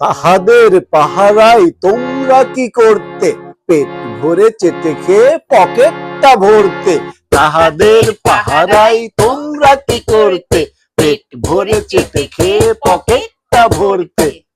তাহাদের পাহারাই তোমরা কি করতে? পেট ভরে চেতে খেয়ে পকেটটা ভরতে। তাহাদের পাহারাই তোমরা কি করতে? পেট ভরে চেতে খেয়ে পকেটটা ভরতে।